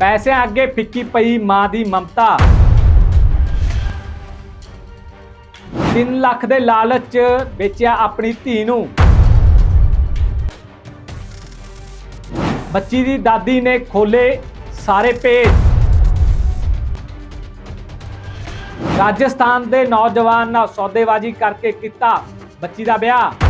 ਪੈਸਿਆਂ ਅੱਗੇ ਫਿੱਕੀ ਪਈ ਮਾਂ ਦੀ ਮਮਤਾ। 3 ਲੱਖ ਦੇ ਲਾਲਚ 'ਚ ਵੇਚਿਆ ਆਪਣੀ ਧੀ ਨੂੰ। ਬੱਚੀ ਦੀ ਦਾਦੀ ਨੇ ਖੋਲੇ ਸਾਰੇ ਪੇਜ ਰਾਜਸਥਾਨ ਦੇ ਨੌਜਵਾਨ ਨਾਲ ਸੌਦੇਬਾਜ਼ੀ ਕਰਕੇ ਕੀਤਾ ਬੱਚੀ ਦਾ ਵਿਆਹ।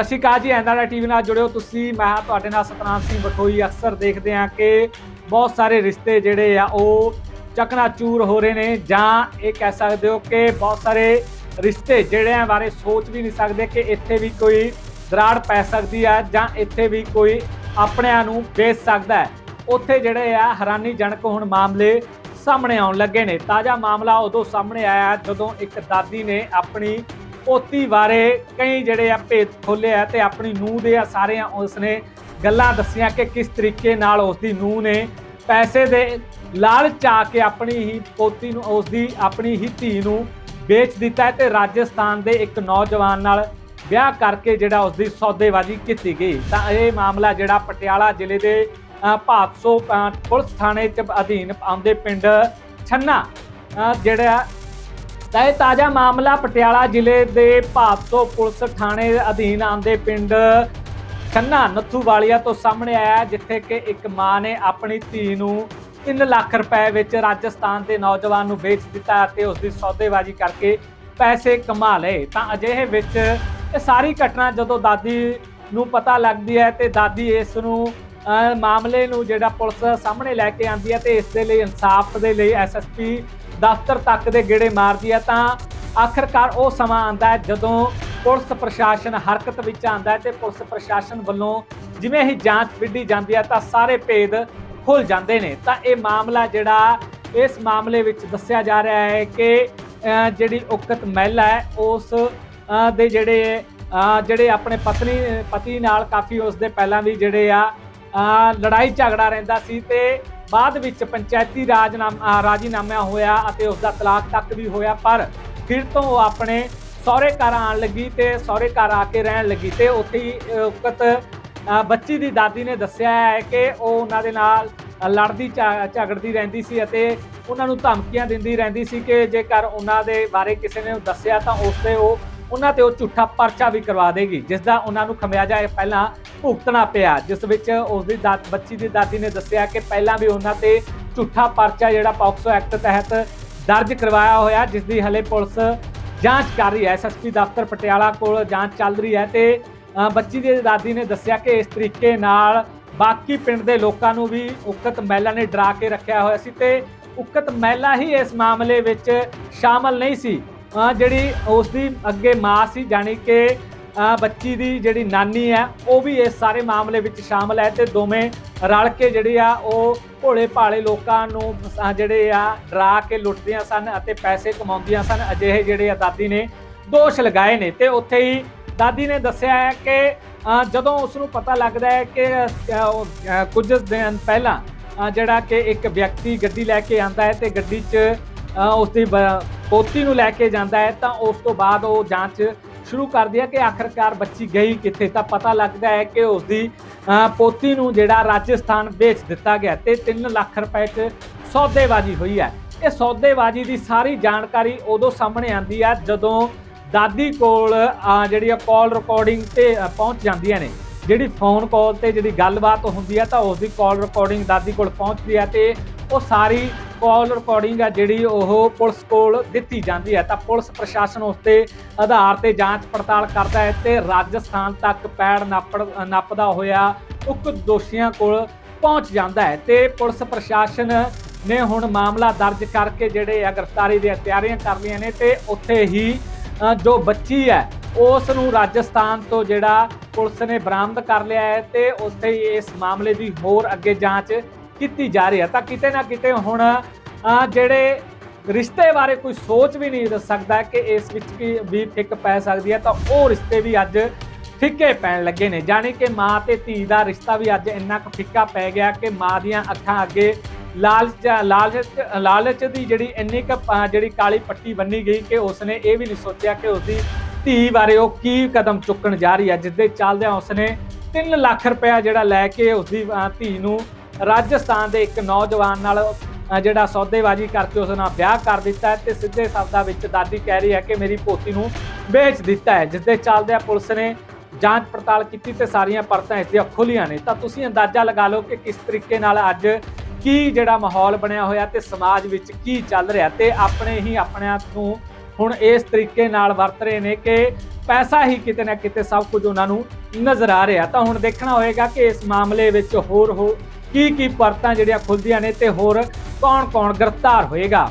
ਸਤਿ ਸ਼੍ਰੀ ਅਕਾਲ ਜੀ ਐਂਦਾਰਾ ਟੀਵੀ ਨਾਲ ਜੁੜਿਓ ਤੁਸੀਂ। ਮੈਂ ਤੁਹਾਡੇ ਨਾਲ ਸਤਨਾਮ ਸਿੰਘ ਬਠੋਈ। ਅਕਸਰ ਦੇਖਦੇ ਹਾਂ ਕਿ ਬਹੁਤ ਸਾਰੇ ਰਿਸ਼ਤੇ ਜਿਹੜੇ ਆ, ਉਹ ਚਕਨਾਚੂਰ ਹੋ ਰਹੇ ਨੇ ਜਾਂ ਇਹ ਕਹਿ ਸਕਦੇ ਹੋ ਕਿ ਬਹੁਤ ਸਾਰੇ ਰਿਸ਼ਤੇ ਜਿਹੜਿਆਂ ਬਾਰੇ ਸੋਚ ਵੀ ਨਹੀਂ ਸਕਦੇ ਕਿ ਇੱਥੇ ਵੀ ਕੋਈ ਦਰਾੜ ਪੈ ਸਕਦੀ ਹੈ ਜਾਂ ਇੱਥੇ ਵੀ ਕੋਈ ਆਪਣਿਆਂ ਨੂੰ ਵੇਚ ਸਕਦਾ ਹੈ। ਉੱਥੇ ਜਿਹੜੇ ਆ, ਹੈਰਾਨੀਜਨਕ ਹੁਣ ਮਾਮਲੇ ਸਾਹਮਣੇ ਆਉਣ ਲੱਗੇ ਨੇ। ਤਾਜ਼ਾ ਮਾਮਲਾ ਉਦੋਂ ਸਾਹਮਣੇ ਆਇਆ ਜਦੋਂ ਇੱਕ ਦਾਦੀ ਨੇ ਆਪਣੀ ਪੋਤੀ ਬਾਰੇ ਕਈ ਜਿਹੜੇ ਆ ਭੇਦ ਖੋਲੇ ਆ ਤੇ ਆਪਣੀ ਨੂੰਹ ਦੇ ਆ ਸਾਰਿਆਂ ਉਸਨੇ ਗੱਲਾਂ ਦੱਸੀਆਂ ਕਿ ਕਿਸ ਤਰੀਕੇ ਨਾਲ ਉਸਦੀ ਨੂੰਹ ਨੇ ਪੈਸੇ ਦੇ ਲਾਲਚ ਆ ਕੇ ਆਪਣੀ ਹੀ ਪੋਤੀ ਨੂੰ, ਉਸਦੀ ਆਪਣੀ ਹੀ ਧੀ ਨੂੰ ਵੇਚ ਦਿੱਤਾ ਹੈ ਤੇ ਰਾਜਸਥਾਨ ਦੇ ਇੱਕ ਨੌਜਵਾਨ ਨਾਲ ਵਿਆਹ ਕਰਕੇ ਜਿਹੜਾ ਉਸਦੀ ਸੌਦੇਬਾਜ਼ੀ ਕੀਤੀ ਗਈ। ਤਾਂ ਇਹ ਮਾਮਲਾ ਜਿਹੜਾ ਪਟਿਆਲਾ ਜ਼ਿਲ੍ਹੇ ਦੇ ਭਾਤਸੋ ਪੁਲਿਸ ਥਾਣੇ ਚ ਅਧੀਨ ਆਉਂਦੇ ਪਿੰਡ ਛੰਨਾ ਜਿਹੜਾ ਤਾਂ ਇਹ ਤਾਜ਼ਾ ਮਾਮਲਾ ਪਟਿਆਲਾ ਜ਼ਿਲ੍ਹੇ ਦੇ ਭਾਦਸੋ ਪੁਲਿਸ ਥਾਣੇ ਅਧੀਨ ਆਉਂਦੇ ਪਿੰਡ ਖੰਨਾ ਨੱਥੂਵਾਲੀਆ ਤੋਂ ਸਾਹਮਣੇ ਆਇਆ ਜਿੱਥੇ ਕਿ ਇੱਕ ਮਾਂ ਨੇ ਆਪਣੀ ਧੀ ਨੂੰ 3 ਲੱਖ ਰੁਪਏ ਵਿੱਚ ਰਾਜਸਥਾਨ ਦੇ ਨੌਜਵਾਨ ਨੂੰ ਵੇਚ ਦਿੱਤਾ ਅਤੇ ਉਸ ਦੀ ਸੌਦੇਬਾਜ਼ੀ ਕਰਕੇ ਪੈਸੇ ਕਮਾ ਲਏ। ਤਾਂ ਅਜਿਹੇ ਵਿੱਚ ਇਹ ਸਾਰੀ ਘਟਨਾ ਜਦੋਂ ਦਾਦੀ ਨੂੰ ਪਤਾ ਲੱਗਦੀ ਹੈ ਤੇ ਦਾਦੀ ਇਸ ਨੂੰ ਮਾਮਲੇ ਨੂੰ ਜਿਹੜਾ ਪੁਲਿਸ ਸਾਹਮਣੇ ਲੈ ਕੇ ਆਂਦੀ ਹੈ ਤੇ ਇਸ ਦੇ ਲਈ ਇਨਸਾਫ ਦੇ ਲਈ ਐਸਐਸਪੀ ਦਫ਼ਤਰ ਤੱਕ ਦੇ ਗੇੜੇ ਮਾਰਦੀ ਹੈ ਤਾਂ ਆਖਰਕਾਰ ਉਹ ਸਮਾਂ ਆਂਦਾ ਹੈ ਜਦੋਂ ਪੁਲਿਸ ਪ੍ਰਸ਼ਾਸਨ ਹਰਕਤ ਵਿੱਚ ਆਂਦਾ ਹੈ ਤੇ ਪੁਲਿਸ ਪ੍ਰਸ਼ਾਸਨ ਵੱਲੋਂ ਜਿਵੇਂ ਹੀ ਜਾਂਚ ਵਿੱਢੀ ਜਾਂਦੀ ਹੈ ਤਾਂ ਸਾਰੇ ਭੇਦ ਖੁੱਲ ਜਾਂਦੇ ਨੇ। ਤਾਂ ਇਹ ਮਾਮਲਾ ਜਿਹੜਾ ਇਸ ਮਾਮਲੇ ਵਿੱਚ ਦੱਸਿਆ ਜਾ ਰਿਹਾ ਹੈ ਕਿ ਜਿਹੜੀ ਉਕਤ ਮਹਿਲਾ ਹੈ, ਉਸ ਦੇ ਜਿਹੜੇ ਜਿਹੜੇ ਆਪਣੇ ਪਤਨੀ, ਪਤੀ ਨਾਲ ਕਾਫੀ ਉਸ ਦੇ ਪਹਿਲਾਂ ਵੀ ਜਿਹੜੇ ਆ ਲੜਾਈ ਝਗੜਾ ਰਹਿੰਦਾ ਸੀ ਤੇ ਬਾਅਦ ਵਿੱਚ ਪੰਚਾਇਤੀ ਰਾਜਨਾਮਾ ਅਹ, ਰਾਜੀਨਾਮਾ ਹੋਇਆ ਅਤੇ ਉਸ ਦਾ ਤਲਾਕ ਤੱਕ ਵੀ ਹੋਇਆ ਪਰ ਫਿਰ ਤੋਂ ਉਹ ਆਪਣੇ ਸਹੁਰੇ ਘਰ ਆਉਣ ਲੱਗੀ ਤੇ ਸਹੁਰੇ ਘਰ ਆ ਕੇ ਰਹਿਣ ਲੱਗੀ ਤੇ ਉੱਥੇ ਹੀ ਉਕਤ ਬੱਚੀ ਦੀ ਦਾਦੀ ਨੇ ਦੱਸਿਆ ਹੈ ਕਿ ਉਹ ਉਹਨਾਂ ਦੇ ਨਾਲ ਲੜਦੀ ਝਗੜਦੀ ਰਹਿੰਦੀ ਸੀ ਅਤੇ ਉਹਨਾਂ ਨੂੰ ਧਮਕੀਆਂ ਦਿੰਦੀ ਰਹਿੰਦੀ ਸੀ ਕਿ ਜੇਕਰ ਉਹਨਾਂ ਦੇ ਬਾਰੇ ਕਿਸੇ ਨੇ ਦੱਸਿਆ ਤਾਂ ਉਸ ਤੇ ਉਹ ਉਹਨਾਂ ਤੇ ਉਹ ਝੂਠਾ ਪਰਚਾ ਵੀ ਕਰਵਾ ਦੇਗੀ ਜਿਸ ਦਾ ਉਹਨਾਂ ਨੂੰ ਖਮਿਆਜਾ ਇਹ ਪਹਿਲਾਂ ਭੁਗਤਣਾ ਪਿਆ, ਜਿਸ ਵਿੱਚ ਉਸ ਦੀ ਦਾਦ ਬੱਚੀ ਦੀ ਦਾਦੀ ਨੇ ਦੱਸਿਆ ਕਿ ਪਹਿਲਾਂ ਵੀ ਉਹਨਾਂ ਤੇ ਝੂਠਾ ਪਰਚਾ ਜਿਹੜਾ ਪੌਕਸੋ ਐਕਟ ਤਹਿਤ ਦਰਜ ਕਰਵਾਇਆ ਹੋਇਆ ਜਿਸ ਦੀ ਹਲੇ ਪੁਲਿਸ ਜਾਂਚ ਕਰ ਰਹੀ ਹੈ। ਐਸਐਸਪੀ ਦਫ਼ਤਰ ਪਟਿਆਲਾ ਕੋਲ ਜਾਂਚ ਚੱਲ ਰਹੀ ਹੈ ਤੇ ਬੱਚੀ ਦੀ ਦਾਦੀ ਨੇ ਦੱਸਿਆ ਕਿ ਇਸ ਤਰੀਕੇ ਨਾਲ ਬਾਕੀ ਪਿੰਡ ਦੇ ਲੋਕਾਂ ਨੂੰ ਵੀ ਉਕਤ ਮਹਿਲਾ ਨੇ ਡਰਾ ਕੇ ਰੱਖਿਆ ਹੋਇਆ ਸੀ ਤੇ ਉਕਤ ਮਹਿਲਾ ਹੀ ਇਸ ਮਾਮਲੇ ਵਿੱਚ ਸ਼ਾਮਲ ਨਹੀਂ ਸੀ। ਜਿਹੜੀ ਉਸ ਦੀ ਅੱਗੇ ਮਾਂ ਸੀ ਜਾਣੀ ਕਿ ਬੱਚੀ ਦੀ ਜਿਹੜੀ ਨਾਨੀ ਹੈ ਉਹ ਵੀ ਇਸ ਸਾਰੇ ਮਾਮਲੇ ਵਿੱਚ ਸ਼ਾਮਲ ਹੈ ਤੇ ਦੋਵੇਂ ਰਲ ਕੇ ਜਿਹੜੇ ਆ ਉਹ ਭੋਲੇ ਭਾਲੇ ਲੋਕਾਂ ਨੂੰ ਜਿਹੜੇ ਆ ਡਰਾ ਕੇ ਲੁੱਟਦੀਆਂ ਸਨ ਅਤੇ ਪੈਸੇ ਕਮਾਉਂਦੀਆਂ ਸਨ। ਅਜਿਹੇ ਜਿਹੜੇ ਆ ਦਾਦੀ ਨੇ ਦੋਸ਼ ਲਗਾਏ ਨੇ ਤੇ ਉੱਥੇ ਹੀ ਦਾਦੀ ਨੇ ਦੱਸਿਆ ਹੈ ਕਿ ਜਦੋਂ ਉਸ ਨੂੰ ਪਤਾ ਲੱਗਦਾ ਹੈ ਕਿ ਕੁਝ ਦਿਨ ਪਹਿਲਾਂ ਜਿਹੜਾ ਕਿ ਇੱਕ ਵਿਅਕਤੀ ਗੱਡੀ ਲੈ ਕੇ ਆਂਦਾ ਹੈ ਤੇ ਗੱਡੀ 'ਚ ਅ, ਉਸ ਦੀ ਬ- ਪੋਤੀ ਨੂੰ ਲੈ ਕੇ ਜਾਂਦਾ ਹੈ, ਤਾਂ ਉਸ ਤੋਂ ਬਾਅਦ ਉਹ ਜਾਂਚ ਸ਼ੁਰੂ ਕਰਦੀ ਹੈ ਕਿ ਆਖਰਕਾਰ ਬੱਚੀ ਗਈ ਕਿੱਥੇ। ਤਾਂ ਪਤਾ ਲੱਗਦਾ ਹੈ ਕਿ ਉਸ ਦੀ ਪੋਤੀ ਨੂੰ ਜਿਹੜਾ ਰਾਜਸਥਾਨ ਵੇਚ ਦਿੱਤਾ ਗਿਆ ਤੇ 3 ਲੱਖ ਰੁਪਏ 'ਚ ਸੌਦੇਬਾਜ਼ੀ ਹੋਈ ਹੈ। ਇਹ ਸੌਦੇਬਾਜ਼ੀ ਦੀ ਸਾਰੀ ਜਾਣਕਾਰੀ ਉਦੋਂ ਸਾਹਮਣੇ ਆਂਦੀ ਹੈ ਜਦੋਂ ਦਾਦੀ ਕੋਲ ਜਿਹੜੀ ਆ ਕਾਲ ਰਿਕਾਰਡਿੰਗ ਤੇ ਪਹੁੰਚ ਜਾਂਦੀਆਂ ਨੇ। ਜਿਹੜੀ ਫੋਨ ਕਾਲ ਤੇ ਜਿਹੜੀ ਗੱਲਬਾਤ ਹੁੰਦੀ ਹੈ ਤਾਂ ਉਸ ਦੀ ਕਾਲ ਰਿਕਾਰਡਿੰਗ ਦਾਦੀ ਕੋਲ ਪਹੁੰਚਦੀ ਹੈ ਤੇ ਉਹ ਸਾਰੀ ਕਾਲ ਰਿਕਾਰਡਿੰਗ ਆ ਜਿਹੜੀ ਉਹ ਪੁਲਿਸ ਕੋਲ ਦਿੱਤੀ ਜਾਂਦੀ ਹੈ। ਤਾਂ ਪੁਲਿਸ ਪ੍ਰਸ਼ਾਸਨ ਉਸ ਤੇ ਆਧਾਰ ਤੇ ਜਾਂਚ ਪੜਤਾਲ ਕਰਦਾ ਹੈ ਤੇ ਰਾਜਸਥਾਨ ਤੱਕ ਪੈੜ ਨਾਪੜ ਨੱਪਦਾ ਹੋਇਆ ਉਕਤ ਦੋਸ਼ੀਆਂ ਕੋਲ ਪਹੁੰਚ ਜਾਂਦਾ ਹੈ ਤੇ ਪੁਲਿਸ ਪ੍ਰਸ਼ਾਸਨ ਨੇ ਹੁਣ ਮਾਮਲਾ ਦਰਜ ਕਰਕੇ ਜਿਹੜੇ ਆ ਗ੍ਰਿਫਤਾਰੀ ਦੀਆਂ ਤਿਆਰੀਆਂ ਕਰ ਲਈਆਂ ਨੇ ਤੇ ਉੱਥੇ ਹੀ ਜੋ ਬੱਚੀ ਹੈ, ਉਸ ਨੂੰ ਰਾਜਸਥਾਨ ਤੋਂ ਜਿਹੜਾ ਪੁਲਿਸ ਨੇ ਬਰਾਮਦ ਕਰ ਲਿਆ ਹੈ ਤੇ ਉੱਥੇ ਹੀ ਇਸ ਮਾਮਲੇ ਦੀ ਹੋਰ ਅੱਗੇ ਜਾਂਚ ਕੀਤੀ ਜਾ ਰਹੀ ਹੈ। ਤਾਂ ਕਿਤੇ ਨਾ ਕਿਤੇ ਹੁਣ ਜਿਹੜੇ ਰਿਸ਼ਤੇ ਬਾਰੇ ਕੋਈ ਸੋਚ ਵੀ ਨਹੀਂ ਦੱਸ ਸਕਦਾ ਕਿ ਇਸ ਵਿੱਚ ਕੀ ਵੀ ਫਿੱਕ ਪੈ ਸਕਦੀ ਹੈ, ਤਾਂ ਉਹ ਰਿਸ਼ਤੇ ਵੀ ਅੱਜ ਫਿੱਕੇ ਪੈਣ ਲੱਗੇ ਨੇ। ਜਾਣੀ ਕਿ ਮਾਂ ਤੇ ਧੀ ਦਾ ਰਿਸ਼ਤਾ ਵੀ ਅੱਜ ਇੰਨਾ ਕੁ ਫਿੱਕਾ ਪੈ ਗਿਆ ਕਿ ਮਾਂ ਦੀਆਂ ਅੱਖਾਂ ਅੱਗੇ ਲਾਲਚ ਲਾਲਚ ਲਾਲਚ ਦੀ ਜਿਹੜੀ ਇੰਨੀ ਕੁ ਜਿਹੜੀ ਕਾਲੀ ਪੱਟੀ ਬੰਨੀ ਗਈ ਕਿ ਉਸਨੇ ਇਹ ਵੀ ਨਹੀਂ ਸੋਚਿਆ ਕਿ ਉਸਦੀ ਧੀ ਬਾਰੇ ਉਹ ਕੀ ਕਦਮ ਚੁੱਕਣ ਜਾ ਰਹੀ ਹੈ, ਜਿਸ ਦੇ ਚੱਲਦਿਆਂ ਉਸਨੇ 3 ਲੱਖ ਰੁਪਇਆ ਜਿਹੜਾ ਲੈ ਕੇ ਉਸਦੀ ਧੀ ਨੂੰ ਰਾਜਸਥਾਨ ਦੇ ਇੱਕ ਨੌਜਵਾਨ ਨਾਲ ਜਿਹੜਾ ਸੌਦੇਬਾਜ਼ੀ ਕਰਕੇ ਉਸ ਨਾਲ ਵਿਆਹ ਕਰ ਦਿੱਤਾ ਹੈ ਤੇ ਸਿੱਧੇ ਸ਼ਬਦਾਂ ਵਿੱਚ ਦਾਦੀ ਕਹਿ ਰਹੀ ਹੈ ਕਿ ਮੇਰੀ ਪੋਤੀ ਨੂੰ ਵੇਚ ਦਿੱਤਾ ਹੈ, ਜਿਸ ਦੇ ਚੱਲਦਿਆਂ ਪੁਲਿਸ ਨੇ ਜਾਂਚ ਪੜਤਾਲ ਕੀਤੀ ਤੇ ਸਾਰੀਆਂ ਪਰਤਾਂ ਇਸ ਦੀਆਂ ਖੁੱਲੀਆਂ ਨੇ। ਤਾਂ ਤੁਸੀਂ ਅੰਦਾਜ਼ਾ ਲਗਾ ਲਓ ਕਿ ਕਿਸ ਤਰੀਕੇ ਨਾਲ ਅੱਜ ਕੀ ਜਿਹੜਾ ਮਾਹੌਲ ਬਣਿਆ ਹੋਇਆ ਤੇ ਸਮਾਜ ਵਿੱਚ ਕੀ ਚੱਲ ਰਿਹਾ ਤੇ ਆਪਣੇ ਹੀ ਆਪਣਿਆਂ ਨੂੰ ਹੁਣ ਇਸ ਤਰੀਕੇ ਨਾਲ ਵਰਤ ਰਹੇ ਨੇ ਕਿ ਪੈਸਾ ਹੀ ਕਿਤੇ ਨਾ ਕਿਤੇ ਸਭ ਕੁਝ ਉਹਨਾਂ ਨੂੰ ਨਜ਼ਰ ਆ ਰਿਹਾ। ਤਾਂ ਹੁਣ ਦੇਖਣਾ ਹੋਏਗਾ ਕਿ ਇਸ ਮਾਮਲੇ ਵਿੱਚ ਹੋਰ ਹੋ ਕੀ ਕੀ ਪਰਤਾਂ ਜਿਹੜੀਆਂ ਖੁੱਲਦੀਆਂ ਨੇ ਤੇ ਹੋਰ ਕੌਣ-ਕੌਣ ਗ੍ਰਿਫਤਾਰ ਹੋਏਗਾ?